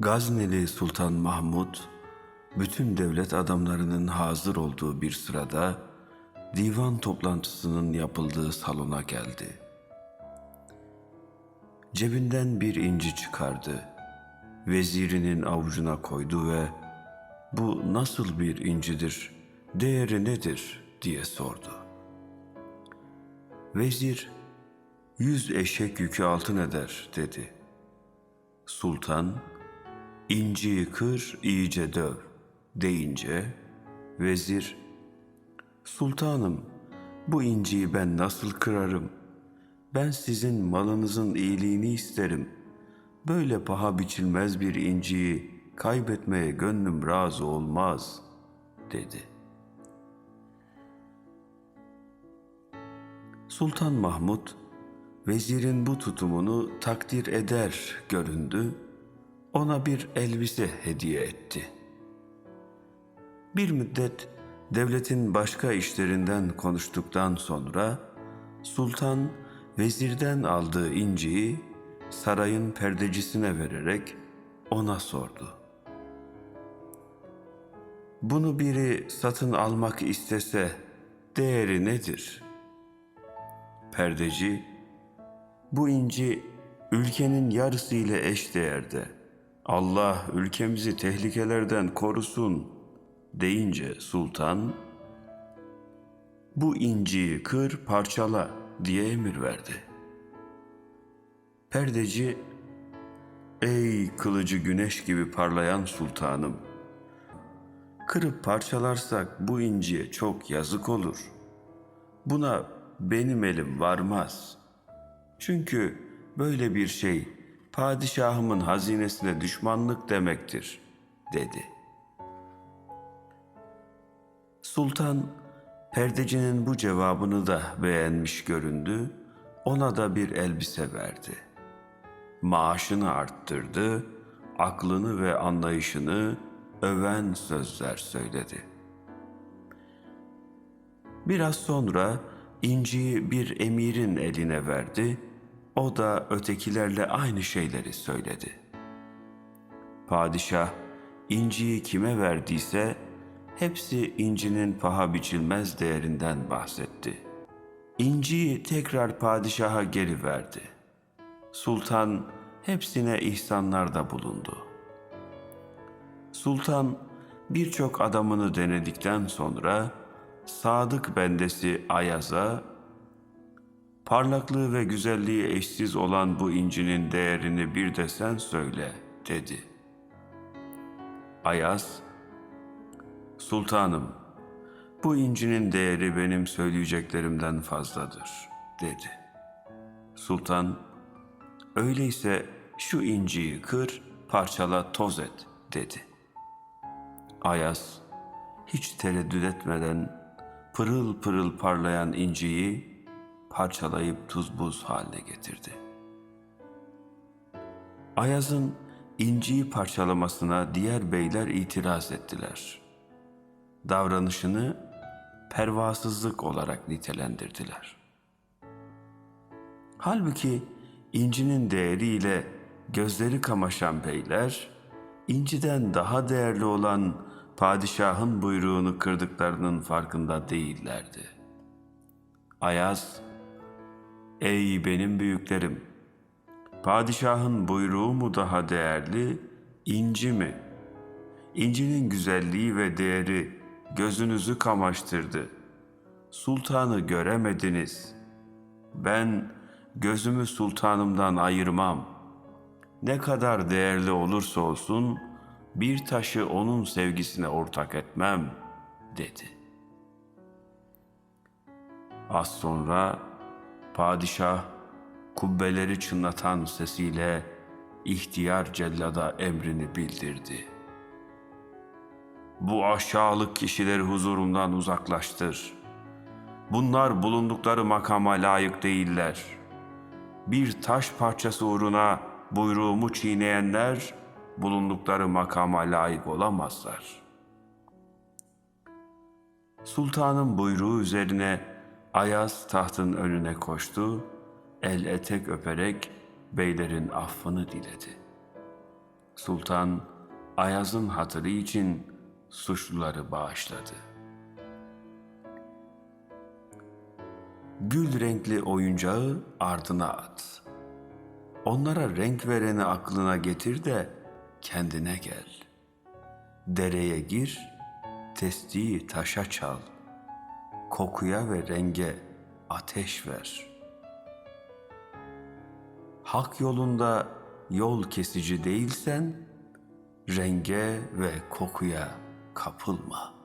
Gazneli Sultan Mahmud, bütün devlet adamlarının hazır olduğu bir sırada divan toplantısının yapıldığı salona geldi. Cebinden bir inci çıkardı. Vezirinin avucuna koydu ve bu nasıl bir incidir, değeri nedir diye sordu. Vezir, yüz eşek yükü altın eder dedi. Sultan, inciyi kır iyice döv deyince, vezir, Sultanım, bu inciyi ben nasıl kırarım? Ben sizin malınızın iyiliğini isterim. Böyle paha biçilmez bir inciyi kaybetmeye gönlüm razı olmaz, dedi. Sultan Mahmud, vezirin bu tutumunu takdir eder göründü, ona bir elbise hediye etti. Bir müddet devletin başka işlerinden konuştuktan sonra sultan vezirden aldığı inciyi sarayın perdecisine vererek ona sordu. Bunu biri satın almak istese değeri nedir? Perdeci, bu inci ülkenin yarısı ile eş değerde. Allah ülkemizi tehlikelerden korusun deyince sultan, bu inciyi kır parçala diye emir verdi. Perdeci, ey kılıcı güneş gibi parlayan sultanım, kırıp parçalarsak bu inciye çok yazık olur. Buna benim elim varmaz. Çünkü böyle bir şey padişahımın hazinesine düşmanlık demektir, dedi. Sultan, perdecinin bu cevabını da beğenmiş göründü, ona da bir elbise verdi. Maaşını arttırdı, aklını ve anlayışını öven sözler söyledi. Biraz sonra inciyi bir emirin eline verdi, o da ötekilerle aynı şeyleri söyledi. Padişah inciyi kime verdiyse hepsi incinin paha biçilmez değerinden bahsetti. İnciyi tekrar padişaha geri verdi. Sultan hepsine ihsanlarda bulundu. Sultan birçok adamını denedikten sonra sadık bendesi Ayaz'a parlaklığı ve güzelliği eşsiz olan bu incinin değerini bir de sen söyle dedi. Ayaz, Sultanım, bu incinin değeri benim söyleyeceklerimden fazladır dedi. Sultan, öyleyse şu inciyi kır, parçala, toz et dedi. Ayaz, hiç tereddüt etmeden pırıl pırıl parlayan inciyi parçalayıp tuz buz haline getirdi. Ayaz'ın inciyi parçalamasına diğer beyler itiraz ettiler. Davranışını pervasızlık olarak nitelendirdiler. Halbuki incinin değeriyle gözleri kamaşan beyler, inciden daha değerli olan padişahın buyruğunu kırdıklarının farkında değillerdi. Ayaz, ey benim büyüklerim, padişahın buyruğu mu daha değerli, inci mi? İncinin güzelliği ve değeri gözünüzü kamaştırdı. Sultanı göremediniz. Ben gözümü sultanımdan ayırmam. Ne kadar değerli olursa olsun, bir taşı onun sevgisine ortak etmem, dedi. Az sonra padişah kubbeleri çınlatan sesiyle ihtiyar cellada emrini bildirdi. Bu aşağılık kişileri huzurumdan uzaklaştır. Bunlar bulundukları makama layık değiller. Bir taş parçası uğruna buyruğumu çiğneyenler, bulundukları makama layık olamazlar. Sultanın buyruğu üzerine Ayaz tahtın önüne koştu, el etek öperek beylerin affını diledi. Sultan Ayaz'ın hatırı için suçluları bağışladı. Gül renkli oyuncağı ardına at. Onlara renk vereni aklına getir de kendine gel. Dereye gir, testiyi taşa çal. Kokuya ve renge ateş ver. Hak yolunda yol kesici değilsen, renge ve kokuya kapılma.''